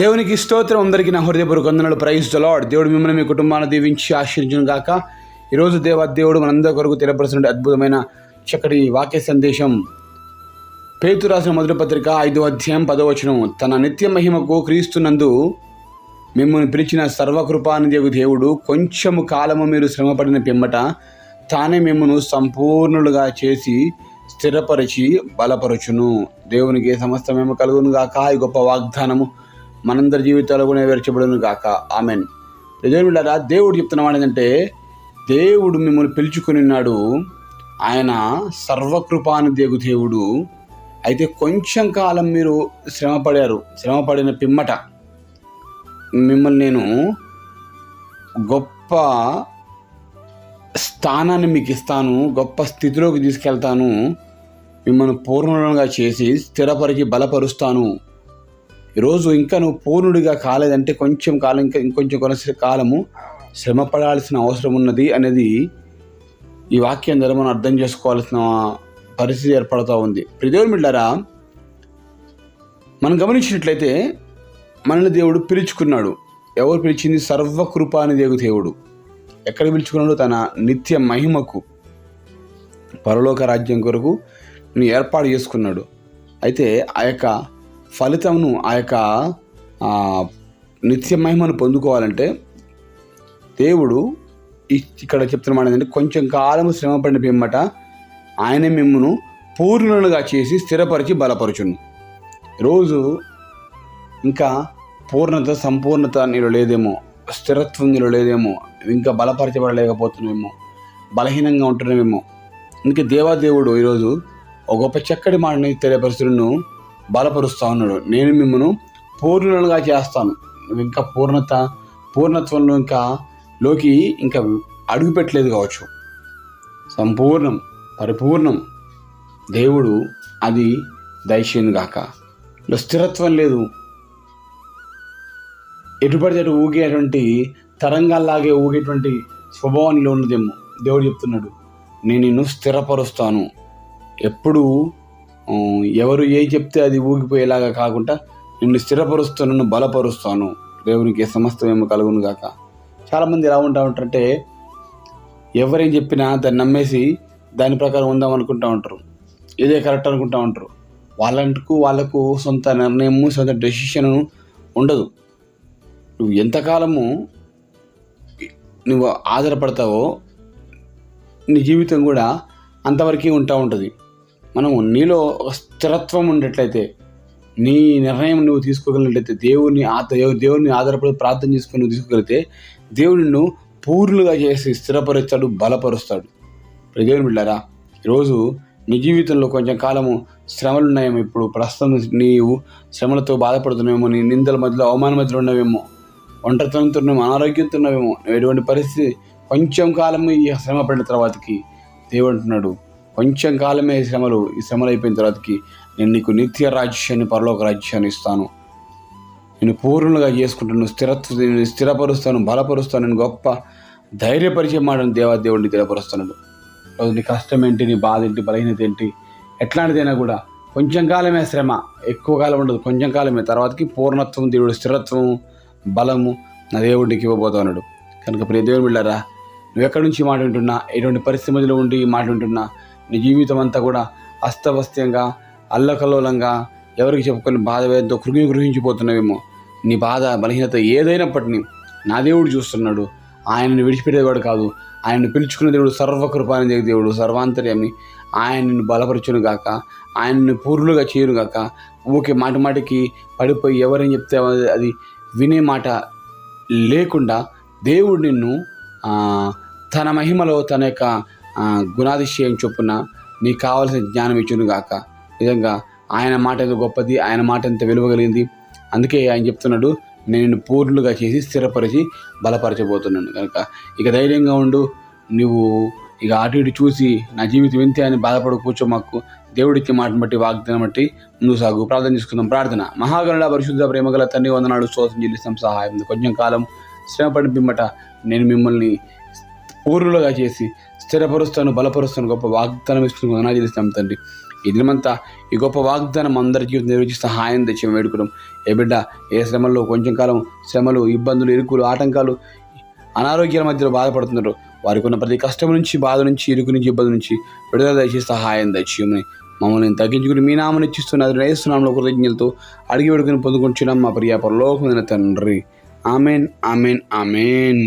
దేవునికి స్తోత్రం అందరికీ నా హృదయపూర్వక వందనలు. ప్రైజ్ ద లార్డ్ దేవుడు మిమ్మల్ని మీ కుటుంబాన్ని దీవించి ఆశీర్వించును గాక. ఈరోజు దేవ దేవుడు మనందరి కొరకు తెలియపరుస్తున్న అద్భుతమైన చక్కటి వాక్య సందేశం. పేతు రాసిన మొదటి పత్రిక ఐదో అధ్యాయం పదవచనం తన నిత్య మహిమకు క్రీస్తునందు మిమ్మల్ని పిలిచిన సర్వకృపానిదేవు దేవుడు కొంచెము కాలము మీరు శ్రమపడిన పిమ్మట తానే మిమ్మను సంపూర్ణులుగా చేసి స్థిరపరిచి బలపరచును. దేవునికి సమస్త మేము కలుగును గాక. ఈ గొప్ప వాగ్దానము మనందరి జీవితాలు కూడా నెరవేర్చబడును గాక. ఆమెన్. నిజమిలారా దేవుడు చెప్తున్నవాడు ఏంటంటే దేవుడు మిమ్మల్ని పిలుచుకునిన్నాడు ఉన్నాడు. ఆయన సర్వకృపానుదేగు దేవుడు. అయితే కొంచెం కాలం మీరు శ్రమపడారు. శ్రమపడిన పిమ్మట మిమ్మల్ని నేను గొప్ప స్థానాన్ని మీకు ఇస్తాను గొప్ప స్థితిలోకి తీసుకెళ్తాను. మిమ్మల్ని పూర్ణంగా చేసి స్థిరపరిచి బలపరుస్తాను. ఈరోజు ఇంకా నువ్వు పూర్ణుడిగా కాలేదంటే కొంచెం కాలం ఇంకా ఇంకొంచెం కొనసే కాలము శ్రమ పడాల్సిన అవసరం ఉన్నది అనేది ఈ వాక్యం ద్వారా మనం అర్థం చేసుకోవాల్సిన పరిస్థితి ఏర్పడుతూ ఉంది. ప్రిదేవుడు బిడ్డారా మనం గమనించినట్లయితే మనల్ని దేవుడు పిలుచుకున్నాడు. ఎవరు పిలిచింది? సర్వకృపాని దేవు దేవుడు. ఎక్కడ పిలుచుకున్నాడు? తన నిత్య మహిమకు పరలోక రాజ్యం కొరకు ఏర్పాటు చేసుకున్నాడు. అయితే ఆ యొక్క ఫలితమును ఆ యొక్క నిత్య మహిమను పొందుకోవాలంటే దేవుడు ఇక్కడ ఇక్కడ చెప్తున్నమాట ఏంటంటే కొంచెం కాలము శ్రమపడిన పిమ్మట ఆయన మిమ్మను పూర్ణులుగా చేసి స్థిరపరిచి బలపరచును. రోజు ఇంకా పూర్ణత సంపూర్ణత నీలో లేదేమో స్థిరత్వం నీలో లేదేమో ఇంకా బలపరచబడలేకపోతున్నామేమో బలహీనంగా ఉంటున్నామేమో ఇంకా దేవాదేవుడు ఈరోజు ఒక గొప్ప చక్కటి మాటని తెలియపరుస్తున్నాను బలపరుస్తా ఉన్నాడు. నేను మిమ్మను పూర్ణులుగా చేస్తాను. ఇంకా పూర్ణత పూర్ణత్వంలో ఇంకా లోకి ఇంకా అడుగు పెట్టలేదు కావచ్చు. సంపూర్ణం పరిపూర్ణం. దేవుడు అది దయచేయను గాక. ఇందులో స్థిరత్వం లేదు. ఎటుపడితే అటు ఊగేటువంటి తరంగాల్లాగే ఊగేటువంటి స్వభావంలో ఉన్నదేమో దేవుడు చెప్తున్నాడు. నేను నిన్ను స్థిరపరుస్తాను. ఎప్పుడు ఎవరు ఏ చెప్తే అది ఊగిపోయేలాగా కాకుండా నిన్ను స్థిరపరుస్తాను నిన్ను బలపరుస్తాను. దేవునికి సమస్తమేమో కలుగును గాక. చాలామంది ఎలా ఉంటా ఉంటారంటే ఎవరేం చెప్పినా దాన్ని నమ్మేసి దాని ప్రకారం ఉందాం అనుకుంటా ఉంటారు. ఇదే కరెక్ట్ అనుకుంటా ఉంటారు. వాళ్ళకు వాళ్ళకు సొంత నిర్ణయము సొంత డెసిషన్ ఉండదు. నువ్వు ఎంతకాలము నువ్వు ఆధారపడతావో నీ జీవితం కూడా అంతవరకే ఉంటా ఉంటుంది. మనం నీలో ఒక స్థిరత్వం ఉండేట్లయితే నీ నిర్ణయం నువ్వు తీసుకోగలిగినట్లయితే దేవుని ఆ దేవుని ఆధారపడి ప్రార్థన చేసుకుని నువ్వు తీసుకోగలిగితే దేవుడు నిన్ను పూర్ణులుగా చేసి స్థిరపరుస్తాడు బలపరుస్తాడు. ఇప్పుడు దేవుని బిడ్డారా ఈరోజు నీ జీవితంలో కొంచెం కాలము శ్రమలు ఉన్నాయేమో ఇప్పుడు. ప్రస్తుతం నీవు శ్రమలతో బాధపడుతున్నావేమో నీ నిందల మధ్యలో అవమాన మధ్యలో ఉన్నవేమో ఒంటరితనంతో ఉన్నావేమో అనారోగ్యంతో ఉన్నావేమో ఎటువంటి పరిస్థితి కొంచెం కాలము ఈ శ్రమ పడిన తర్వాతకి దేవుడు అంటున్నాడు. కొంచెం కాలమే శ్రమలు ఈ శ్రమలు అయిపోయిన తర్వాతకి నేను నీకు నిత్య రాజ్యాన్ని పరలోక రాజ్యాన్ని ఇస్తాను. నేను పూర్ణులుగా చేసుకుంటాను స్థిరత్వ స్థిరపరుస్తాను బలపరుస్తాను నేను గొప్ప ధైర్యపరిచే మాటను దేవాదేవుడిని స్థిరపరుస్తున్నాడు రోజు నీ కష్టం ఏంటి నీ బాధ ఏంటి బలహీనత ఏంటి? ఎట్లాంటిదైనా కూడా కొంచెం కాలమే శ్రమ ఎక్కువ కాలం ఉండదు కొంచెం కాలమే. తర్వాతకి పూర్ణత్వం దేవుడు స్థిరత్వం బలము నా దేవుడికి ఇవ్వబోతున్నాడు. కనుక ప్రియ దేవుడు వెళ్ళారా నువ్వు ఎక్కడి నుంచి మాట వింటున్నా? ఎటువంటి పరిస్థితిలో ఉండి మాట వింటున్నా? నీ జీవితం అంతా కూడా అస్తవ్యస్తంగా అల్లకల్లోలంగా ఎవరికి చెప్పుకొని బాధ వేదంతో కృంగి గృహించిపోతున్నావేమో. నీ బాధ బలహీనత ఏదైనప్పటినీ నా దేవుడు చూస్తున్నాడు. ఆయనను విడిచిపెట్టేవాడు కాదు. ఆయనను పిలుచుకునే దేవుడు సర్వకృపాని దేవుడు సర్వాంతర్యాన్ని ఆయనను బలపరచును గాక ఆయన్ని పూర్ణులుగా చేయను గాక ఊకే మాటి మాటికి పడిపోయి ఎవరని చెప్తే అది- వినే మాట లేకుండా దేవుడు నిన్ను తన మహిమలో తన యొక్క గుణాతిశయం చొప్పున నీకు కావలసిన జ్ఞానం ఇచ్చును గాక. నిజంగా ఆయన మాట ఎంత గొప్పది ఆయన మాట ఎంత విలువగలిగింది. అందుకే ఆయన చెప్తున్నాడు నేను పూర్ణులుగా చేసి స్థిరపరిచి బలపరచబోతున్నాను కనుక ఇక ధైర్యంగా ఉండు నువ్వు ఇక అటు ఇటు చూసి నా జీవితం ఇంతే అని బాధపడు కూర్చో మాకు. దేవుడికి మాటను బట్టి వాగ్దానం బట్టి ముందు సాగు. ప్రార్థన చేసుకుందాం. ప్రార్థన. మహాగరుడ పరిశుద్ధ ప్రేమగల తండ్రి వందనాడు స్తోత్రం చెల్లిస్తాం. సహాయం. కొంచెం కాలం శ్రమపడిన పిమ్మట నేను మిమ్మల్ని పూర్ణులుగా చేసి స్థిరపరుస్తాను బలపరుస్తాను గొప్ప వాగ్దానం ఇస్తుంది అనాజలిస్తాం తండ్రి. ఈ దినమంతా ఈ గొప్ప వాగ్దానం అందరి జీవితం నిర్వహించి సహాయం తెచ్చి వేడుకోవడం ఏ బిడ్డ ఏ శ్రమల్లో కొంచెం కాలం శ్రమలు ఇబ్బందులు ఇరుకులు ఆటంకాలు అనారోగ్యాల మధ్యలో బాధపడుతున్నారు. వారికి ఉన్న ప్రతి కష్టం నుంచి బాధ నుంచి ఇరుకు నుంచి ఇబ్బంది నుంచి విడుదల దయచేసి సహాయం దయచేయమని మమ్మల్ని తగ్గించుకుని మీ నామని ఇచ్చిస్తున్న అది నేస్తున్నాంలో కృతజ్ఞతలతో అడిగి వేడుకుని పొందుకుంటున్నాం మా ప్రియాపరలోకమైన తండ్రి. Amen amen amen.